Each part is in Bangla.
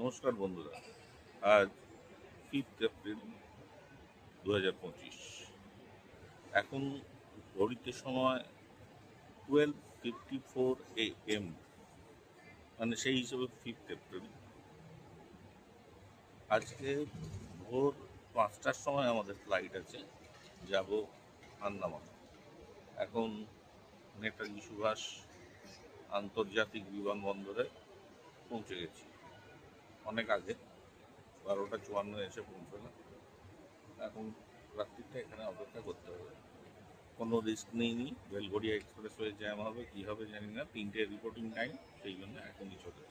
নমস্কার বন্ধুরা, আজ ফিফথ এপ্রিল দু হাজার পঁচিশ। এখন ঘড়িতে সময় twelve fifty four A M মানে সেই হিসেবে ফিফথ এপ্রিল আজকে ভোর পাঁচটার সময় আমাদের ফ্লাইট আছে, যাব আন্দামান। এখন নেতাজি সুভাষ আন্তর্জাতিক বিমানবন্দরে পৌঁছে গেছি। অনেক আগে, বারোটা চুয়ান্ন এসে পৌঁছলাম। এখন রাত্রিটা এখানে অপেক্ষা করতে হবে। কোনো রিস্ক নেইনি বেলগড়িয়া এক্সপ্রেস হয়ে জ্যাম হবে, কী হবে জানি না। তিনটে রিপোর্টিং টাইম সেই জন্য এখনই চলে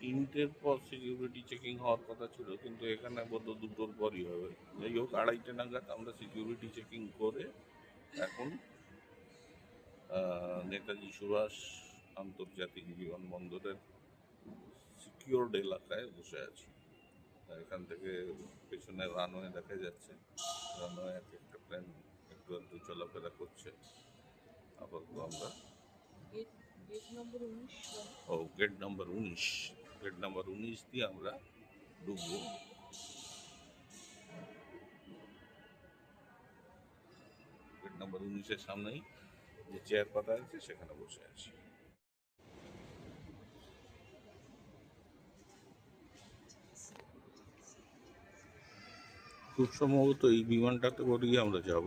তিনটের পর সিকিউরিটি চেকিং হওয়ার কথা ছিল, কিন্তু এখানে বোধ দুটোর পরই হবে। যাই হোক, আড়াইটে নাগাদ আমরা সিকিউরিটি চেকিং করে এখন নেতাজি সুভাষ আন্তর্জাতিক বিমানবন্দরের সিকিউরড এলাকায় বসে আছি। এখান থেকে পেছনে রানওয়ে দেখা যাচ্ছে। রানওয়ে এক একটা প্লেন একটু একটু চলাফেরা করছে। আপাতত আমরা গেট গেট উনিশ ও গেট নাম্বার উনিশ। গেট নাম্বার উনিশ দিয়ে আমরা ঢুকবো গেট নাম্বার উনিশের সামনেই যে চেয়ার পাতা আছে সেখানে বসে আছি। খুব সম্ভবত এই বিমানটাতে করেই আমরা যাব।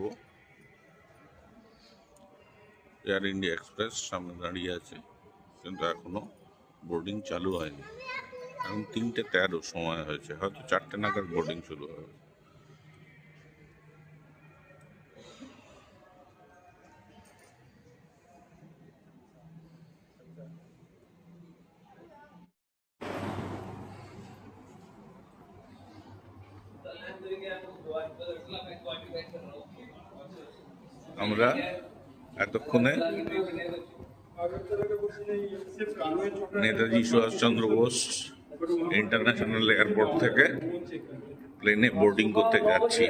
এয়ার ইন্ডিয়া এক্সপ্রেস সামনে দাঁড়িয়ে আছে, কিন্তু এখনও বোর্ডিং চালু হয়নি। এখন তিনটে তেরো সময় হয়েছে, হয়তো চারটে নাগাদ বোর্ডিং শুরু হবে। আমরা এতক্ষণে নেতাজি সুভাষচন্দ্র বোস ইন্টারন্যাশনাল এয়ারপোর্ট থেকে প্লেনে বোর্ডিং করতে যাচ্ছি।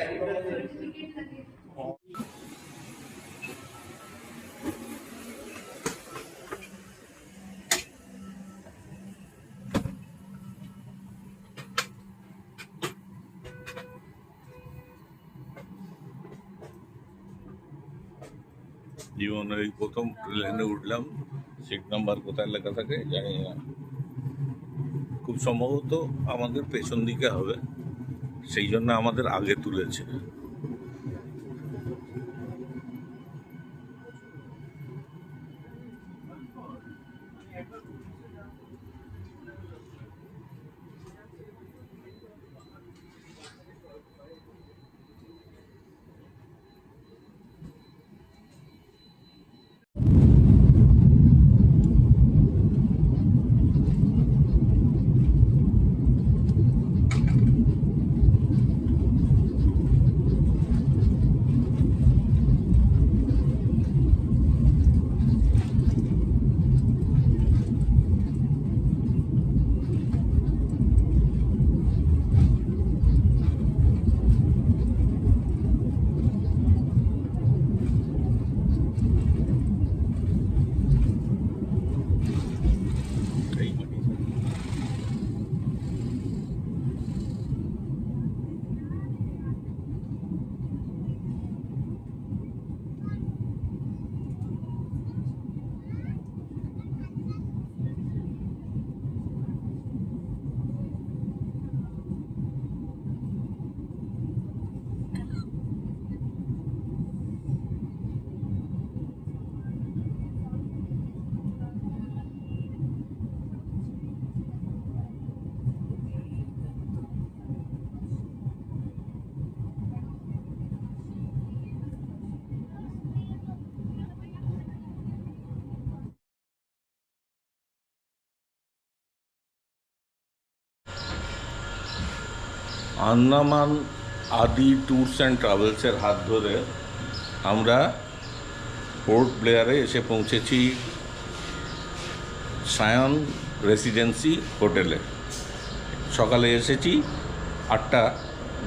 জীবনের এই প্রথম প্লেনে উঠলাম সিট নাম্বার কোথায় লেখা থাকে জানি না। খুব সম্ভবত আমাদের পেছন দিকে হবে, সেই জন্য আমাদের আগে তুলেছে এই মানে আন্দামান আদি ট্যুরস অ্যান্ড ট্রাভেলসের হাত ধরে আমরা পোর্ট ব্লেয়ারে এসে পৌঁছেছি সায়ন রেসিডেন্সি হোটেলে। সকালে এসেছি, আটটা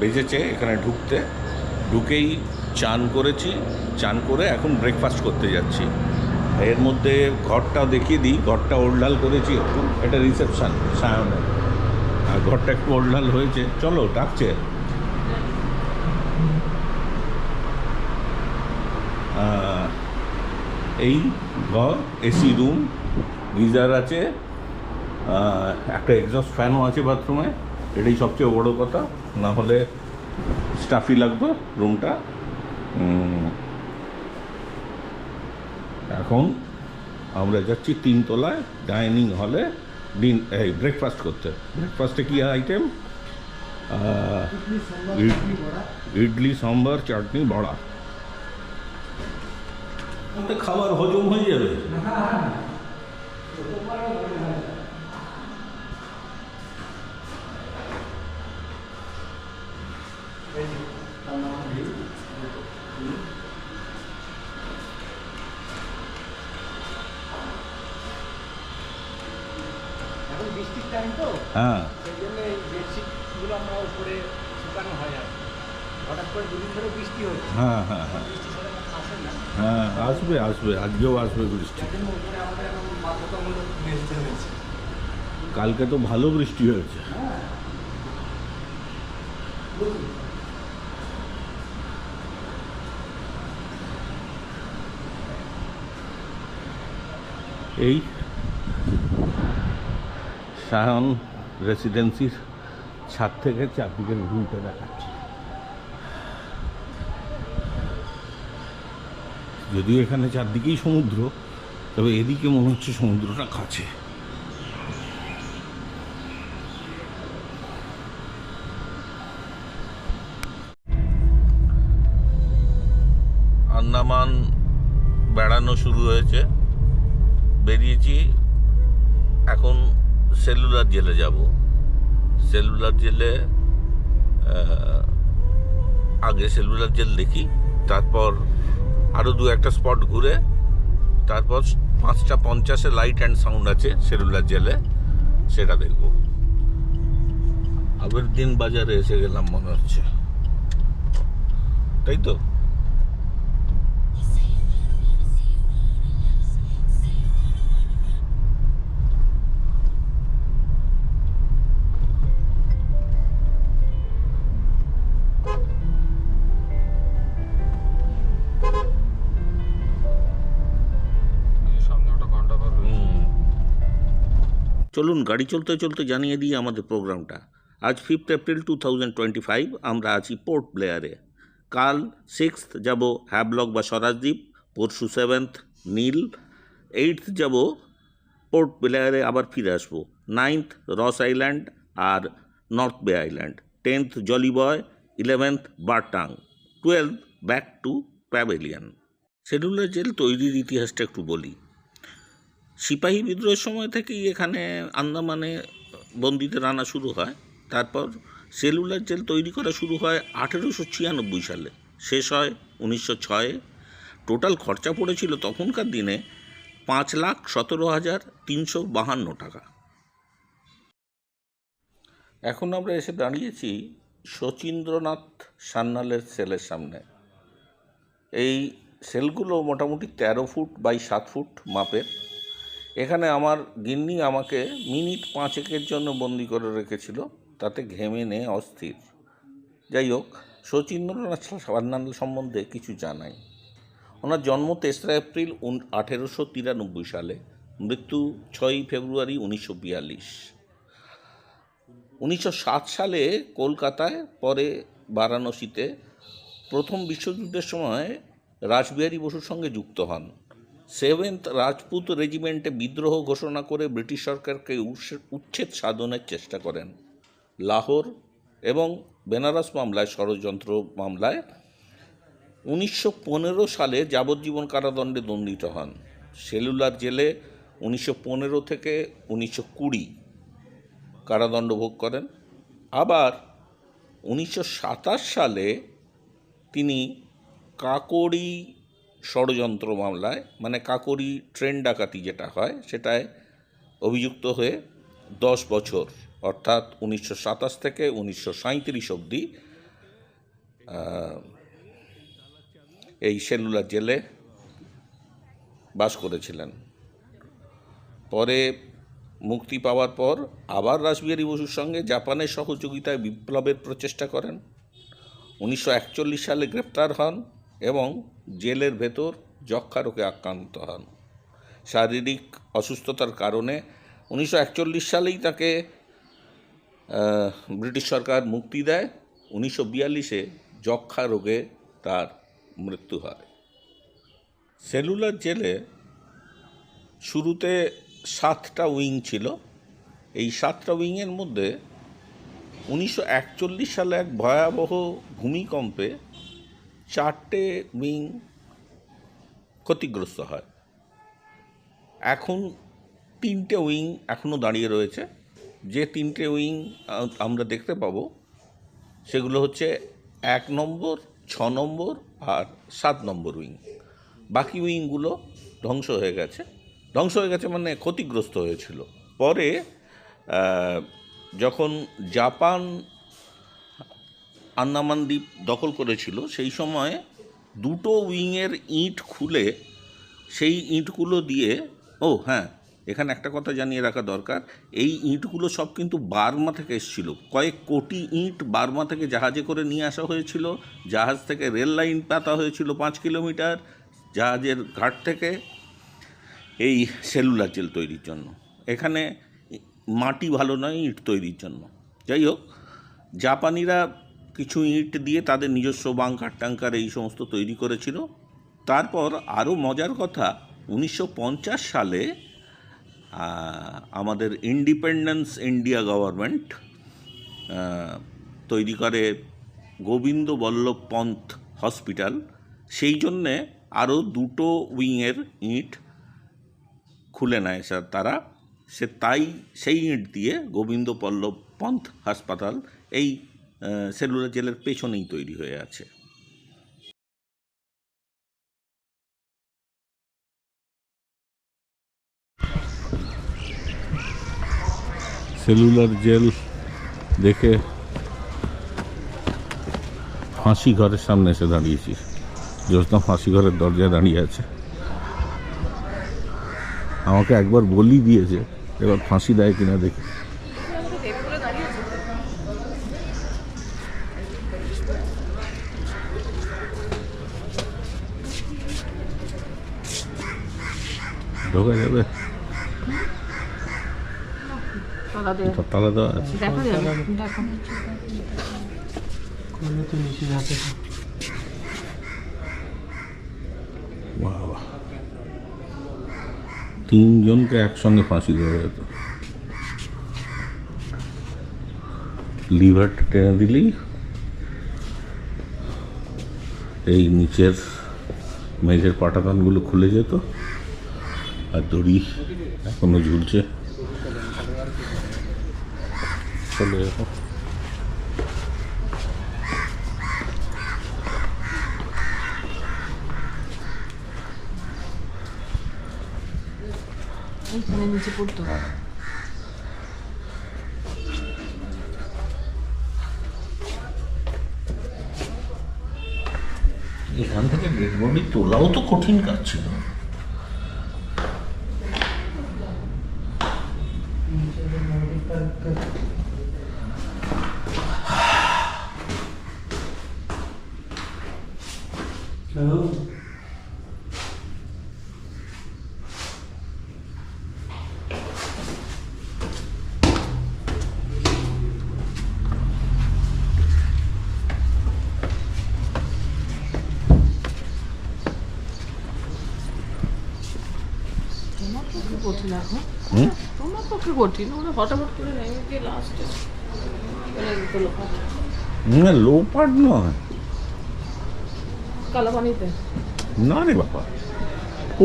বেজেছে এখানে ঢুকতে। ঢুকেই চান করেছি, চান করে এখন ব্রেকফাস্ট করতে যাচ্ছি। এর মধ্যে ঘরটা দেখিয়ে দিই, ঘরটা ওল্ডাল করেছি একটু, এটা রিসেপশন সায়নের। ঘরটা একটু ওল্ডাল হয়েছে। চলো, ডাকছে। এই ঘর এসি রুম গিজার আছে। একটা এক্সস্ট ফ্যানও আছে বাথরুমে এটাই সবচেয়ে বড় কথা। না হলে স্টাফি লাগতো রুমটা এখন আমরা যাচ্ছি তিনতলায় ডাইনিং হলে ডিন এই ব্রেকফাস্ট করতে। ব্রেকফাস্টে কী আইটেম ইডলি সাম্বার চাটনি বড়া। ওতে খাবার হজম হয়ে যাবে? হ্যাঁ। হয় হ্যাঁ হ্যাঁ হ্যাঁ। হ্যাঁ আসবে আসবে আজকেও আসবে বৃষ্টি। কালকে তো ভালো বৃষ্টি হয়েছে। এই সায়ন রেসিডেন্সির ছাদ থেকে চারদিকের ভিউটা দেখাচ্ছি। যদিও এখানে চারদিকেই সমুদ্র, তবে এদিকে মনে হচ্ছে সমুদ্রটা কাছে। আন্দামান বেড়ানো শুরু হয়েছে। বেরিয়েছি এখন সেলুলার জেলে যাব। সেলুলার জেলে আগে সেলুলার জেল দেখি, তারপর আরও দু একটা স্পট ঘুরে, তারপর পাঁচটা পঞ্চাশে লাইট অ্যান্ড সাউন্ড আছে সেলুলার জেলে, সেটা দেখব। আগের দিন বাজারে এসে গেলাম মনে হচ্ছে। তাই তো? চলুন গাড়ি চলতে চলতে জানিয়ে দিই আমাদের প্রোগ্রামটা। আজ fifth April two thousand twenty five আমরা আছি পোর্ট ব্লেয়ারে কাল সিক্সথ যাব হ্যাবলক বা স্বরাজদ্বীপ, পরশু সেভেন্থ নীল এইটথ যাব পোর্ট ব্লেয়ারে আবার ফিরে আসব। Ninth Ross island R North Bay Island tenth Jolly Buoy eleventh Baratang twelve back to pavilion cellular jail তৈরির ইতিহাসটা একটু বলি। সিপাহী বিদ্রোহের সময় থেকেই এখানে আন্দামানে বন্দীদের আনা শুরু হয়। তারপর সেলুলার জেল তৈরি করা শুরু হয় আঠেরোশো ছিয়ানব্বই সালে। শেষ হয় উনিশশো ছয়ে। টোটাল খরচা পড়েছিল তখনকার দিনে পাঁচ লাখ সতেরো হাজার তিনশো বাহান্ন টাকা। এখন আমরা এসে দাঁড়িয়েছি শচীন্দ্রনাথ সান্যালের সেলের সামনে। এই সেলগুলো মোটামুটি তেরো ফুট বাই সাত ফুট মাপের। এখানে আমার গিন্নি আমাকে মিনিট পাঁচেকের জন্য বন্দি করে রেখেছিল, তাতে ঘেমে নে অস্থির। যাই হোক, শচীন্দ্রনাথ সান্যাল সম্বন্ধে কিছু জানাই। ওনার জন্ম তেসরা এপ্রিল আঠেরোশো তিরানব্বই সালে, মৃত্যু ছয়ই ফেব্রুয়ারি উনিশশো বিয়াল্লিশ। উনিশশো সাত সালে কলকাতায়, পরে বারাণসীতে প্রথম বিশ্বযুদ্ধের সময় রাসবিহারী বসুর সঙ্গে যুক্ত হন। সেভেন্থ রাজপুত রেজিমেন্টে বিদ্রোহ ঘোষণা করে ব্রিটিশ সরকারকে উচ্ছেদ সাধনের চেষ্টা করেন। লাহোর এবং বেনারস মামলায় ষড়যন্ত্র মামলায় উনিশশো পনেরো সালে যাবজ্জীবন কারাদণ্ডে দণ্ডিত হন। সেলুলার জেলে উনিশশো পনেরো থেকে উনিশশো কুড়ি কারাদণ্ড ভোগ করেন। আবার উনিশশো সাতাশ সালে তিনি কাকড়ি ষড়যন্ত্র মামলায় মানে কাকড়ি ট্রেন ডাকাতি যেটা হয়, সেটায় অভিযুক্ত হয়ে দশ বছর, অর্থাৎ উনিশশো সাতাশ থেকে উনিশশো সাঁইত্রিশ অবধি এই সেলুলার জেলে বাস করেছিলেন। পরে মুক্তি পাওয়ার পর আবার রাসবিহারী বসুর সঙ্গে জাপানের সহযোগিতায় বিপ্লবের প্রচেষ্টা করেন। উনিশশো একচল্লিশ সালে গ্রেপ্তার হন। এবং জেলের ভেতর যক্ষা রোগে আক্রান্ত হন। শারীরিক অসুস্থতার কারণে উনিশশো একচল্লিশ সালেই তাকে ব্রিটিশ সরকার মুক্তি দেয়। উনিশশো বিয়াল্লিশে যক্ষা রোগে তার মৃত্যু হয়। সেলুলার জেলে শুরুতে সাতটা উইং ছিল। এই সাতটা উইংয়ের মধ্যে উনিশশো একচল্লিশ সালে এক ভয়াবহ ভূমিকম্পে চারটে উইং ক্ষতিগ্রস্ত হয়। এখন তিনটে উইং এখনও দাঁড়িয়ে রয়েছে। যে তিনটে উইং আমরা দেখতে পাবো, সেগুলো হচ্ছে এক নম্বর, ছ নম্বর আর সাত নম্বর উইং। বাকি উইংগুলো ধ্বংস হয়ে গেছে। ধ্বংস হয়ে গেছে মানে ক্ষতিগ্রস্ত হয়েছিল। পরে যখন জাপান আন্দামান দ্বীপ দখল করেছিল, সেই সময় দুটো উইংয়ের ইঁট খুলে সেই ইঁটগুলো দিয়ে, ও হ্যাঁ এখানে একটা কথা জানিয়ে রাখা দরকার, এই ইঁটগুলো সব কিন্তু বার্মা থেকে এসেছিল। কয়েক কোটি ইঁট বার্মা থেকে জাহাজে করে নিয়ে আসা হয়েছিল, জাহাজ থেকে রেল লাইন পাতা হয়েছিল পাঁচ কিলোমিটার, জাহাজের ঘাট থেকে এই সেলুলার জেল তৈরির জন্য। এখানে মাটি ভালো নয়, ইট তৈরির জন্য। যাই হোক, জাপানিরা কিছু ইট দিয়ে তাদের নিজস্ব বাংকার টাঙ্কার এই সমস্ত তৈরি করেছিল। তারপর আরও মজার কথা, উনিশশো পঞ্চাশ সালে আমাদের ইন্ডিপেন্ডেন্স ইন্ডিয়া গভর্নমেন্ট তৈরি করে গোবিন্দ বল্লভ পন্থ হসপিটাল সেই জন্যে আরও দুটো উইংয়ের ইট খুলে নেয় স্যার তারা। সে তাই সেই ইট দিয়ে গোবিন্দ পল্লব পন্থ হাসপাতাল, এই সেলুলার জেলের পেছনেই তৈরি হয়ে আছে। সেলুলার জেল দেখে ফাঁসি ঘরের সামনে এসে দাঁড়িয়েছি। জ্যোৎস্না ফাঁসি ঘরের দরজায় দাঁড়িয়ে আছে। আমাকে একবার বলি দিয়েছে এবার ফাঁসি দেয় কিনা দেখি। ঢোকা যাবে। তালা দেওয়া। আছে। বাবা। তিনজনকে একসঙ্গে ফাঁসি দেওয়া যেত। লিভারটা টেনে দিলেই এই নিচের মেঝের পাটাতনগুলো খুলে যেত। আর দড়ি এখনও ঝুলছে। চলে যেত এইখানে নিচে পড়তো। এখান থেকে ডেড বডি তোলাও তো কঠিন কাজ ছিল তোমার পক্ষে কঠিন এখন। তোমার পক্ষে কঠিন ওরা হঠাৎ করে নেমে গিয়ে লাস্টে না নয়। না রে বাবা।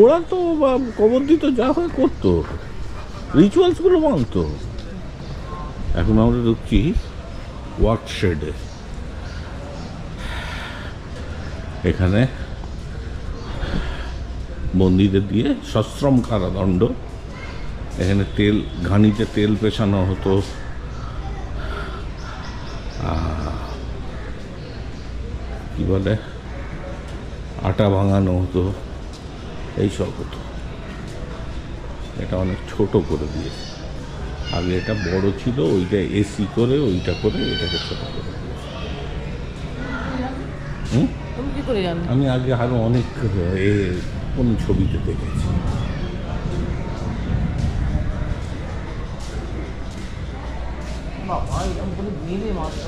ওরা তো বা কবর দিত যা হয় করতো। রিচুয়ালসগুলো মানতো। এখন আমরা ঢুকছি ওয়ার্ক শেডে এখানে বন্দীদের দিয়ে সশ্রম কারাদণ্ড। এখানে তেল ঘানিতে তেল পেছানো হতো। কি বলে? আটা ভাঙানো হতো। এইসব হতো। এটা অনেক ছোট করে দিয়েছে আগে এটা বড় ছিল ওইটা এসি করে ওইটা করে এটাকে ছোট করে দিয়েছে হুম? আমি আগে আরও অনেক এ কোন ছবিতে দেখেছি। বাবা এরকম করে নেবে মাত্র।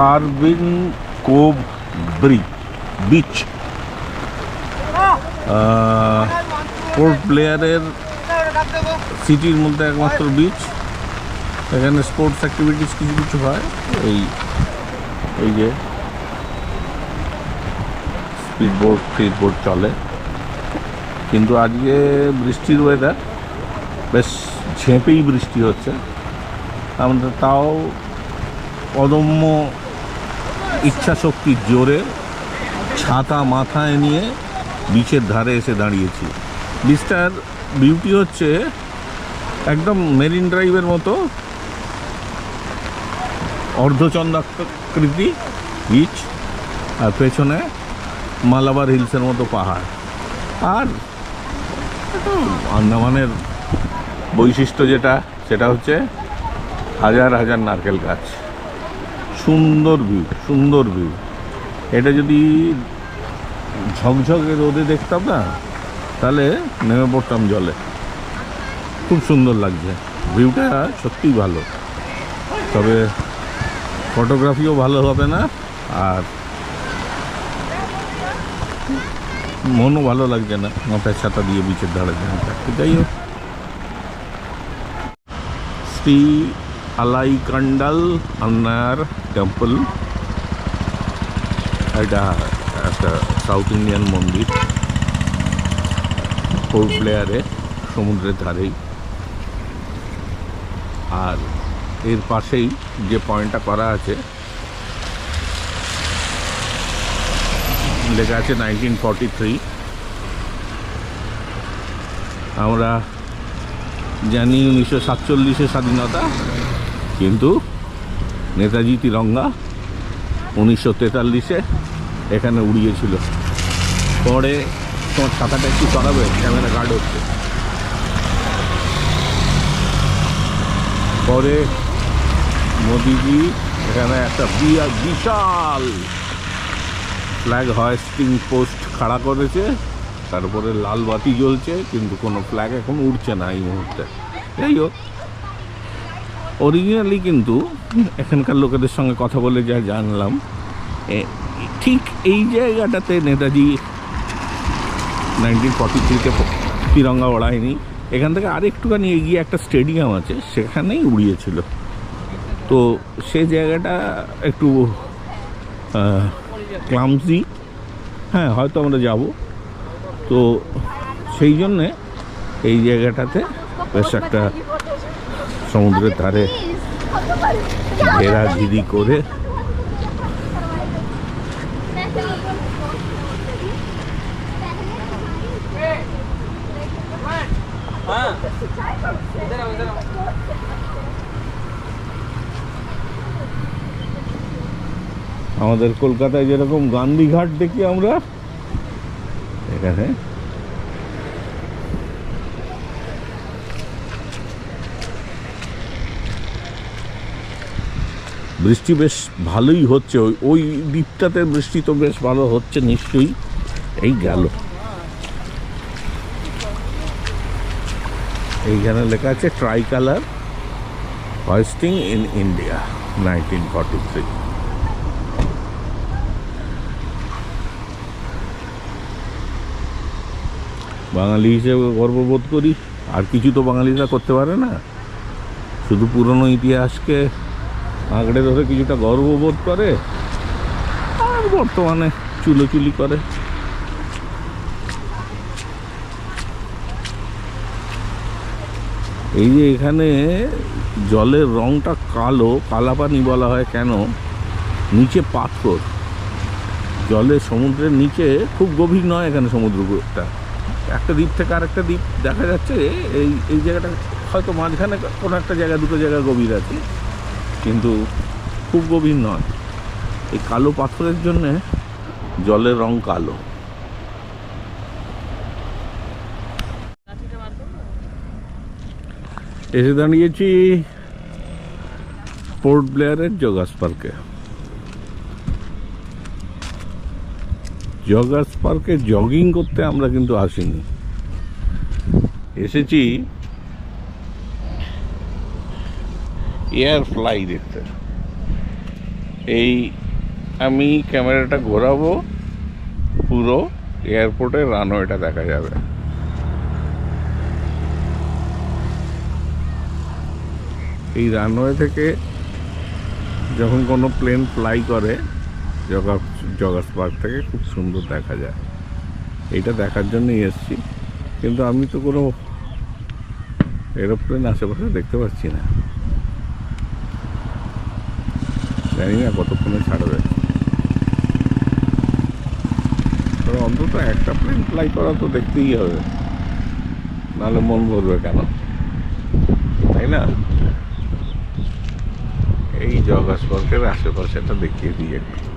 কার্বিন কোভ বিচ পোর্ট প্লেয়ারের সিটির মধ্যে একমাত্র বিচ এখানে স্পোর্টস অ্যাক্টিভিটিস কিছু কিছু হয়। এই এই যে স্পিড বোট স্পিড বোট চলে। কিন্তু আজকে বৃষ্টির ওয়েদার বেশ ঝেঁপেই বৃষ্টি হচ্ছে। আমরা তাও অদম্য ইচ্ছা শক্তির জোরে ছাতা মাথায় নিয়ে বিচের ধারে এসে দাঁড়িয়েছি। বিচটার বিউটি হচ্ছে একদম মেরিন ড্রাইভের মতো অর্ধচন্দ্রাকৃতি, বিচ, আর পেছনে মালাবার হিলসের মতো পাহাড়। আর আন্দামানের বৈশিষ্ট্য যেটা, সেটা হচ্ছে হাজার হাজার নারকেল গাছ। সুন্দর ভিউ সুন্দর ভিউ। এটা যদি ঝকঝকে রোদে দেখতাম না, তাহলে নেমে পড়তাম জলে। খুব সুন্দর লাগছে। ভিউটা সত্যিই ভালো। তবে ফটোগ্রাফিও ভালো হবে না, আর মনও ভালো লাগছে না। মাথায় ছাতা দিয়ে বিচের ধারে যাই হোক। শ্রী আলাইকান্ডাল আন্নার টেম্পল এটা একটা সাউথ ইন্ডিয়ান মন্দির পোর্ট প্লেয়ারে সমুদ্রের ধারেই আর এর পাশেই যে পয়েন্টটা করা আছে, লেখা আছে নাইনটিন ফর্টি থ্রি আমরা জানি উনিশশো সাতচল্লিশে স্বাধীনতা। কিন্তু নেতাজি তিরঙ্গা উনিশশো তেতাল্লিশে এখানে উড়িয়েছিল। পরে তোমার ছাতাটা একটু সরাবে, ক্যামেরা গার্ড হচ্ছে। পরে মোদিজি এখানে একটা বিশাল ফ্ল্যাগ হয়েস্টিং পোস্ট খাড়া করেছে। তারপরে লাল বাতি জ্বলছে, কিন্তু কোনো ফ্ল্যাগ এখন উঠছে না এই মুহূর্তে। যাই হোক অরিজিনালি কিন্তু এখানকার লোকেদের সঙ্গে কথা বলে যা জানলাম ঠিক এই জায়গাটাতে নেতাজি নাইনটিন ফর্টি থ্রিতে তিরঙ্গা ওড়ায়নি। এখান থেকে আরেকটুখানি এগিয়ে একটা স্টেডিয়াম আছে, সেখানেই উড়িয়েছিল। তো সে জায়গাটা একটু ক্লামসি। হ্যাঁ হয়তো আমরা যাব। তো সেই জন্যে এই জায়গাটাতে বেশ একটা সমুদ্রের ধারে ঘেরাঘিরি করে আমাদের কলকাতায় যেরকম গান্ধীঘাট দেখি আমরা এখানে বৃষ্টি বেশ ভালোই হচ্ছে। ওই ওই দ্বীপটাতে বৃষ্টি তো বেশ ভালো হচ্ছে নিশ্চয়ই। এই গেল। এইখানে লেখা আছে tricolour hoisting in India nineteen forty three বাঙালি হিসেবে গর্ববোধ করি। আর কিছু তো বাঙালিরা করতে পারে না। শুধু পুরনো ইতিহাসকে আঁকড়ে ধরে কিছুটা গর্ববোধ করে, আর বর্তমানে চুলোচুলি করে। এই যে এখানে জলের রংটা কালো, কালাপানি বলা হয় কেন? নিচে পাথর। জলে সমুদ্রের নিচে খুব গভীর নয় এখানে সমুদ্রটা একটা দ্বীপ থেকে আরেকটা দ্বীপ দেখা যাচ্ছে, এই এই জায়গাটা হয়তো মাঝখানে কোনো একটা জায়গা, দুটো জায়গা গভীর আছে। কিন্তু খুব গভীর নয়। এই কালো পাথরের জন্যে জলের রং কালো। এসে দাঁড়িয়েছি পোর্ট ব্লেয়ারের জগাস পার্কে। জগাস পার্কে জগিং করতে আমরা কিন্তু আসিনি। এসেছি এয়ার ফ্লাই দেখতে এই আমি ক্যামেরাটা ঘোরাবো, পুরো এয়ারপোর্টের রানওয়েটা দেখা যাবে। এই রানওয়ে থেকে যখন কোনো প্লেন ফ্লাই করে জগা জগাস পার্ক থেকে খুব সুন্দর দেখা যায়। এটা দেখার জন্যই এসছি। কিন্তু আমি তো কোনো এরোপ্লেন আশেপাশে দেখতে পাচ্ছি না। জানি না কতক্ষণে ছাড়বে। অন্তত একটা প্লেন ফ্লাই করা তো দেখতেই হবে। নাহলে মন ভরবে কেন? তাই না? এই জগাস পার্কের আশেপাশেটা দেখিয়ে দিই একটু।